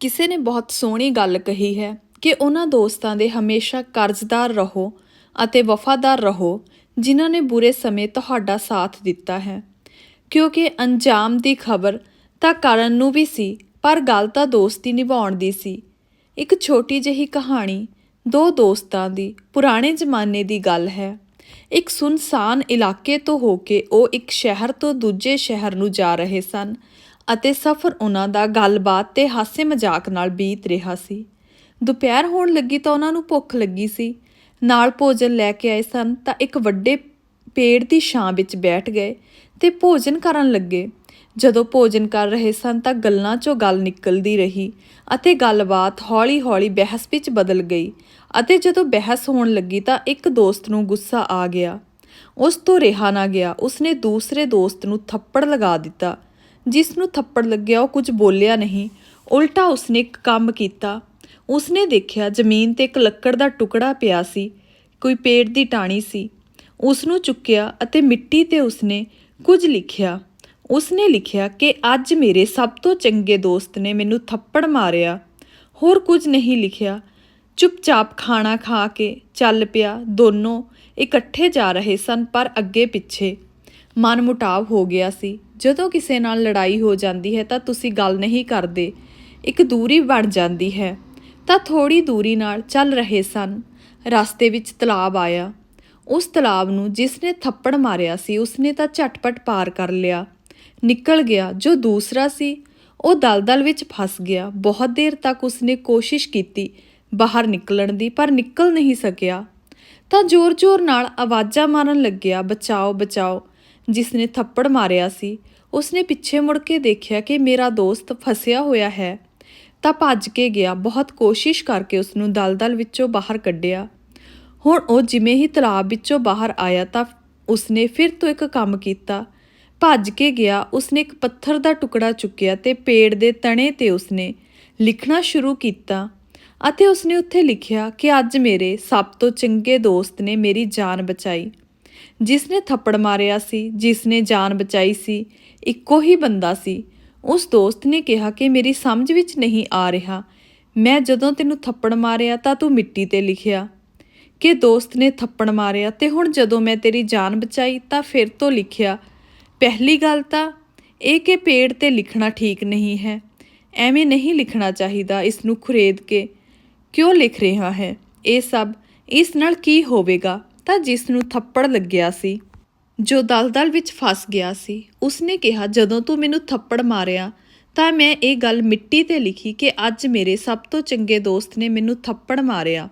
ਕਿਸੇ ਨੇ ਬਹੁਤ ਸੋਹਣੀ ਗੱਲ ਕਹੀ ਹੈ ਕਿ ਉਹਨਾਂ ਦੋਸਤਾਂ ਦੇ ਹਮੇਸ਼ਾ ਕਰਜ਼ਦਾਰ ਰਹੋ ਅਤੇ ਵਫਾਦਾਰ ਰਹੋ, ਜਿਨ੍ਹਾਂ ਨੇ ਬੁਰੇ ਸਮੇਂ ਤੁਹਾਡਾ ਸਾਥ ਦਿੱਤਾ ਹੈ। ਕਿਉਂਕਿ ਅੰਜਾਮ ਦੀ ਖਬਰ ਤਾਂ ਕਰਨ ਨੂੰ ਵੀ ਸੀ, ਪਰ ਗੱਲ ਤਾਂ ਦੋਸਤੀ ਨਿਭਾਉਣ ਦੀ ਸੀ। ਇੱਕ ਛੋਟੀ ਜਿਹੀ ਕਹਾਣੀ ਦੋ ਦੋਸਤਾਂ ਦੀ ਪੁਰਾਣੇ ਜ਼ਮਾਨੇ ਦੀ ਗੱਲ ਹੈ। ਇੱਕ ਸੁਨਸਾਨ ਇਲਾਕੇ ਤੋਂ ਹੋ ਕੇ ਉਹ ਇੱਕ ਸ਼ਹਿਰ ਤੋਂ ਦੂਜੇ ਸ਼ਹਿਰ ਨੂੰ ਜਾ ਰਹੇ ਸਨ। ਅਤੇ ਸਫ਼ਰ ਉਹਨਾਂ ਦਾ ਗੱਲਬਾਤ ਤੇ ਹਾਸੇ ਮਜ਼ਾਕ ਨਾਲ ਬੀਤ ਰਿਹਾ ਸੀ। ਦੁਪਹਿਰ ਹੋਣ ਲੱਗੀ ਤਾਂ ਉਹਨਾਂ ਨੂੰ ਭੁੱਖ ਲੱਗੀ ਸੀ। ਨਾਲ ਭੋਜਨ ਲੈ ਕੇ ਆਏ ਸਨ ਤਾਂ ਇੱਕ ਵੱਡੇ ਪੇੜ ਦੀ ਛਾਂ ਵਿੱਚ ਬੈਠ ਗਏ ਤੇ ਭੋਜਨ ਕਰਨ ਲੱਗੇ। ਜਦੋਂ ਭੋਜਨ ਕਰ ਰਹੇ ਸਨ ਤਾਂ ਗੱਲਾਂ 'ਚੋਂ ਗੱਲ ਨਿਕਲਦੀ ਰਹੀ ਅਤੇ ਗੱਲਬਾਤ ਹੌਲੀ-ਹੌਲੀ ਬਹਿਸ ਵਿੱਚ ਬਦਲ ਗਈ ਅਤੇ ਜਦੋਂ ਬਹਿਸ ਹੋਣ ਲੱਗੀ ਤਾਂ ਇੱਕ ਦੋਸਤ ਨੂੰ ਗੁੱਸਾ ਆ ਗਿਆ। ਉਸ ਤੋਂ ਰਿਹਾ ਨਾ ਗਿਆ। ਉਸਨੇ ਦੂਸਰੇ ਦੋਸਤ ਨੂੰ ਥੱਪੜ ਲਗਾ ਦਿੱਤਾ ਜਿਸ ਨੂੰ ਥੱਪੜ ਲੱਗਿਆ, ਉਹ ਕੁਝ ਬੋਲਿਆ ਨਹੀਂ। ਉਲਟਾ ਉਸਨੇ ਇੱਕ ਕੰਮ ਕੀਤਾ। ਉਸਨੇ ਦੇਖਿਆ ਜ਼ਮੀਨ ਤੇ ਇੱਕ ਲੱਕੜ ਦਾ ਟੁਕੜਾ ਪਿਆ ਸੀ, ਕੋਈ ਪੇੜ ਦੀ ਟਾਣੀ ਸੀ। ਉਸ ਨੂੰ ਚੁੱਕਿਆ ਅਤੇ ਮਿੱਟੀ ਤੇ ਉਸਨੇ ਕੁਝ ਲਿਖਿਆ। ਉਸਨੇ ਲਿਖਿਆ ਕਿ ਅੱਜ ਮੇਰੇ ਸਭ ਤੋਂ ਚੰਗੇ ਦੋਸਤ ਨੇ ਮੈਨੂੰ ਥੱਪੜ ਮਾਰਿਆ। ਹੋਰ ਕੁਝ ਨਹੀਂ ਲਿਖਿਆ। ਚੁੱਪਚਾਪ ਖਾਣਾ ਖਾ ਕੇ ਚੱਲ ਪਿਆ। ਦੋਨੋਂ ਇਕੱਠੇ ਜਾ ਰਹੇ ਸਨ, ਪਰ ਅੱਗੇ ਪਿੱਛੇ। ਮਨ ਮੁਟਾਵ ਹੋ ਗਿਆ ਸੀ। ਜਦੋਂ ਕਿਸੇ ਨਾਲ ਲੜਾਈ ਹੋ ਜਾਂਦੀ ਹੈ ਤਾਂ ਤੁਸੀਂ ਗੱਲ ਨਹੀਂ ਕਰਦੇ। ਇੱਕ ਦੂਰੀ ਬਣ ਜਾਂਦੀ ਹੈ। ਤਾਂ ਥੋੜੀ ਦੂਰੀ ਨਾਲ ਚੱਲ ਰਹੇ ਸਨ। ਰਸਤੇ ਵਿੱਚ ਤਲਾਬ ਆਇਆ। ਉਸ ਤਲਾਬ ਨੂੰ ਜਿਸ ਨੇ ਥੱਪੜ ਮਾਰਿਆ ਸੀ ਉਸਨੇ ਤਾਂ ਝਟਪਟ ਪਾਰ ਕਰ ਲਿਆ। ਨਿਕਲ ਗਿਆ ਜੋ ਦੂਸਰਾ ਸੀ। ਉਹ ਦਲਦਲ ਵਿੱਚ ਫਸ ਗਿਆ। ਬਹੁਤ ਦੇਰ ਤੱਕ ਉਸਨੇ ਕੋਸ਼ਿਸ਼ ਕੀਤੀ ਬਾਹਰ ਨਿਕਲਣ ਦੀ, ਪਰ ਨਿਕਲ ਨਹੀਂ ਸਕਿਆ। ਤਾਂ ਜ਼ੋਰ-ਜ਼ੋਰ ਨਾਲ ਆਵਾਜ਼ਾਂ ਮਾਰਨ ਲੱਗਿਆ, ਬਚਾਓ ਬਚਾਓ। ਜਿਸ ਨੇ ਥੱਪੜ ਮਾਰਿਆ ਸੀ, ਉਸਨੇ ਪਿੱਛੇ ਮੁੜ ਕੇ ਦੇਖਿਆ ਕਿ ਮੇਰਾ ਦੋਸਤ ਫਸਿਆ ਹੋਇਆ ਹੈ। ਤਾਂ ਭੱਜ ਕੇ ਗਿਆ, ਬਹੁਤ ਕੋਸ਼ਿਸ਼ ਕਰਕੇ ਉਸ ਨੂੰ ਦਲਦਲ ਵਿੱਚੋਂ ਬਾਹਰ ਕੱਢਿਆ। ਹੁਣ ਉਹ ਜਿਵੇਂ ਹੀ ਤਲਾਬ ਵਿੱਚੋਂ ਬਾਹਰ ਆਇਆ ਤਾਂ ਉਸਨੇ ਫਿਰ ਤੋਂ ਇੱਕ ਕੰਮ ਕੀਤਾ। ਭੱਜ ਕੇ ਗਿਆ, ਉਸਨੇ ਇੱਕ ਪੱਥਰ ਦਾ ਟੁਕੜਾ ਚੁੱਕਿਆ ਤੇ ਪੇੜ ਦੇ ਤਣੇ ਤੇ ਉਸਨੇ ਲਿਖਣਾ ਸ਼ੁਰੂ ਕੀਤਾ ਅਤੇ ਉਸਨੇ ਉੱਥੇ ਲਿਖਿਆ ਕਿ ਅੱਜ ਮੇਰੇ ਸਭ ਤੋਂ ਚੰਗੇ ਦੋਸਤ ਨੇ ਮੇਰੀ ਜਾਨ ਬਚਾਈ। ਜਿਸ ਨੇ ਥੱਪੜ ਮਾਰਿਆ ਸੀ ਜਿਸ ਨੇ ਜਾਨ ਬਚਾਈ ਸੀ, ਇੱਕੋ ਹੀ ਬੰਦਾ ਸੀ। ਉਸ ਦੋਸਤ ਨੇ ਕਿਹਾ ਕਿ ਮੇਰੀ ਸਮਝ ਵਿੱਚ ਨਹੀਂ ਆ ਰਿਹਾ। ਮੈਂ ਜਦੋਂ ਤੈਨੂੰ ਥੱਪੜ ਮਾਰਿਆ ਤਾਂ ਤੂੰ ਮਿੱਟੀ ਤੇ ਲਿਖਿਆ ਕਿ ਦੋਸਤ ਨੇ ਥੱਪੜ ਮਾਰਿਆ ਤੇ ਹੁਣ ਜਦੋਂ ਮੈਂ ਤੇਰੀ ਜਾਨ ਬਚਾਈ ਤਾਂ ਫਿਰ ਤੋਂ ਲਿਖਿਆ। ਪਹਿਲੀ ਗੱਲ ਤਾਂ ਇਹ ਕਿ ਪੇੜ ਤੇ ਲਿਖਣਾ ਠੀਕ ਨਹੀਂ ਹੈ। ਐਵੇਂ ਨਹੀਂ ਲਿਖਣਾ ਚਾਹੀਦਾ ਇਸ ਨੂੰ ਖੁਰੇਦ ਕੇ। ਕਿਉਂ ਲਿਖ ਰਿਹਾ ਹੈ? ਇਹ ਸਭ ਇਸ ਨਾਲ ਕੀ ਹੋਵੇਗਾ? ਤਾਂ ਜਿਸ ਨੂੰ ਥੱਪੜ ਲੱਗਿਆ ਸੀ, ਜੋ ਦਲਦਲ ਵਿੱਚ ਫਸ ਗਿਆ ਸੀ, ਉਸਨੇ ਕਿਹਾ, ਜਦੋਂ ਤੂੰ ਮੈਨੂੰ ਥੱਪੜ ਮਾਰਿਆ, ਤਾਂ ਮੈਂ ਇਹ ਗੱਲ ਮਿੱਟੀ ਤੇ ਲਿਖੀ ਕਿ ਅੱਜ ਮੇਰੇ ਸਭ ਤੋਂ ਚੰਗੇ ਦੋਸਤ ਨੇ ਮੈਨੂੰ ਥੱਪੜ ਮਾਰਿਆ।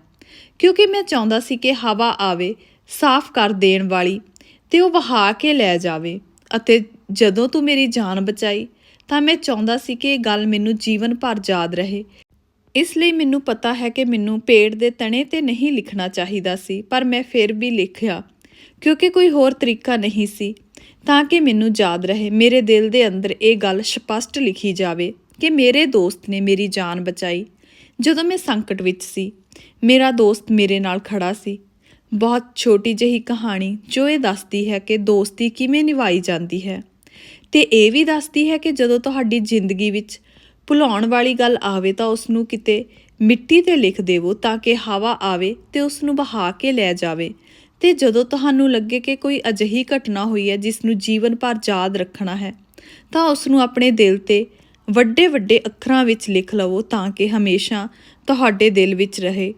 ਕਿਉਂਕਿ ਮੈਂ ਚਾਹੁੰਦਾ ਸੀ ਕਿ ਹਵਾ ਆਵੇ, ਸਾਫ਼ ਕਰ ਦੇਣ ਵਾਲੀ, ਤੇ ਉਹ ਵਹਾ ਕੇ ਲੈ ਜਾਵੇ। ਅਤੇ ਜਦੋਂ ਤੂੰ ਮੇਰੀ ਜਾਨ ਬਚਾਈ, ਤਾਂ ਮੈਂ ਚਾਹੁੰਦਾ ਸੀ ਕਿ ਇਹ ਗੱਲ ਮੈਨੂੰ ਜੀਵਨ ਭਰ ਯਾਦ ਰਹੇ। ਇਸ ਲਈ ਮੈਨੂੰ ਪਤਾ ਹੈ ਕਿ ਮੈਨੂੰ ਪੇੜ ਦੇ ਤਣੇ ਤੇ ਨਹੀਂ ਲਿਖਣਾ ਚਾਹੀਦਾ ਸੀ, ਪਰ ਮੈਂ ਫਿਰ ਵੀ ਲਿਖਿਆ, ਕਿਉਂਕਿ ਕੋਈ ਹੋਰ ਤਰੀਕਾ ਨਹੀਂ ਸੀ, ਤਾਂ ਕਿ ਮੈਨੂੰ ਯਾਦ ਰਹੇ, ਮੇਰੇ ਦਿਲ ਦੇ ਅੰਦਰ ਇਹ ਗੱਲ ਸਪਸ਼ਟ ਲਿਖੀ ਜਾਵੇ ਕਿ ਮੇਰੇ ਦੋਸਤ ਨੇ ਮੇਰੀ ਜਾਨ ਬਚਾਈ। ਜਦੋਂ ਮੈਂ ਸੰਕਟ ਵਿੱਚ ਸੀ, ਮੇਰਾ ਦੋਸਤ ਮੇਰੇ ਨਾਲ ਖੜਾ ਸੀ। ਬਹੁਤ ਛੋਟੀ ਜਿਹੀ ਕਹਾਣੀ ਜੋ ਇਹ ਦੱਸਦੀ ਹੈ ਕਿ ਦੋਸਤੀ ਕਿਵੇਂ ਨਿਭਾਈ ਜਾਂਦੀ ਹੈ। ਤੇ ਇਹ ਵੀ ਦੱਸਦੀ ਹੈ ਕਿ ਜਦੋਂ ਤੁਹਾਡੀ ਜ਼ਿੰਦਗੀ ਵਿੱਚ ਭੁਲਾਉਣ ਵਾਲੀ ਗੱਲ ਆਵੇ ਤਾਂ ਉਸ ਨੂੰ ਕਿਤੇ ਮਿੱਟੀ ਤੇ ਲਿਖ ਦੇਵੋ ਤਾਂ ਕਿ ਹਵਾ ਆਵੇ ਤੇ ਉਸ ਨੂੰ ਬਹਾ ਕੇ ਲੈ ਜਾਵੇ। ਤੇ ਜਦੋਂ ਤੁਹਾਨੂੰ ਲੱਗੇ ਕਿ ਕੋਈ ਅਜਿਹੀ ਘਟਨਾ ਹੋਈ ਹੈ ਜਿਸ ਨੂੰ ਜੀਵਨ ਭਰ ਯਾਦ ਰੱਖਣਾ ਹੈ, ਤਾਂ ਉਸ ਨੂੰ ਆਪਣੇ ਦਿਲ ਤੇ ਵੱਡੇ ਵੱਡੇ ਅੱਖਰਾਂ ਵਿੱਚ ਲਿਖ ਲਵੋ ਤਾਂ ਕਿ ਹਮੇਸ਼ਾ ਤੁਹਾਡੇ ਦਿਲ ਵਿੱਚ ਰਹੇ।